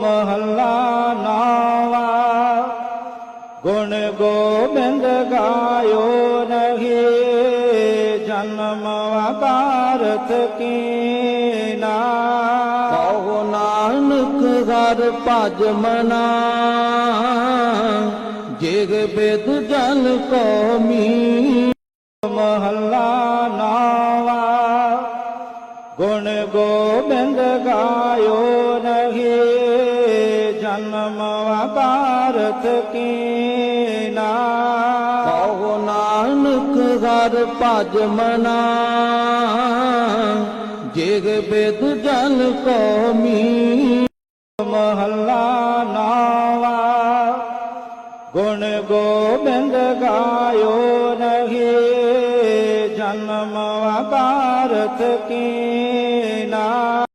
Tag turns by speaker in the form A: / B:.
A: ਮਹੱਲਾ ਨਾਵਾ ਗੁਣ ਗੋਬਿੰਦ ਗਾਇਓ ਨਹੀਂ। ਜਨਮ ਵਕਾਰਤ ਕੀਨਾ।
B: ਕਹੋ ਨਾਨਕ ਹਰ ਭਜ ਮਨਾ। ਜਿਗ ਬਿਦ ਜਲ ਕੋ ਮੀ
A: ਮਹੱਲਾ ਨਾਵਾ ਗੁਣ ਗੋਬਿੰਦ ਗਾਇਓ ਨਹੀਂ। ਜਨਮ ਵਕਾਰਤ ਕੀਨਾ
B: ਕਹੋ ਨਾਨਕ ਹਰ ਭਜ ਮਨਾ। ਜਿਗ ਬਿਦ ਜਲ ਕੋ ਮੀ
A: ਮਹੱਲਾ ਨਾਵਾ। ਗੁਣ ਗੋਬਿੰਦ ਗਾਇਓ ਨਹੀਂ। ਜਨਮ ਵਕਾਰਤ ਕੀ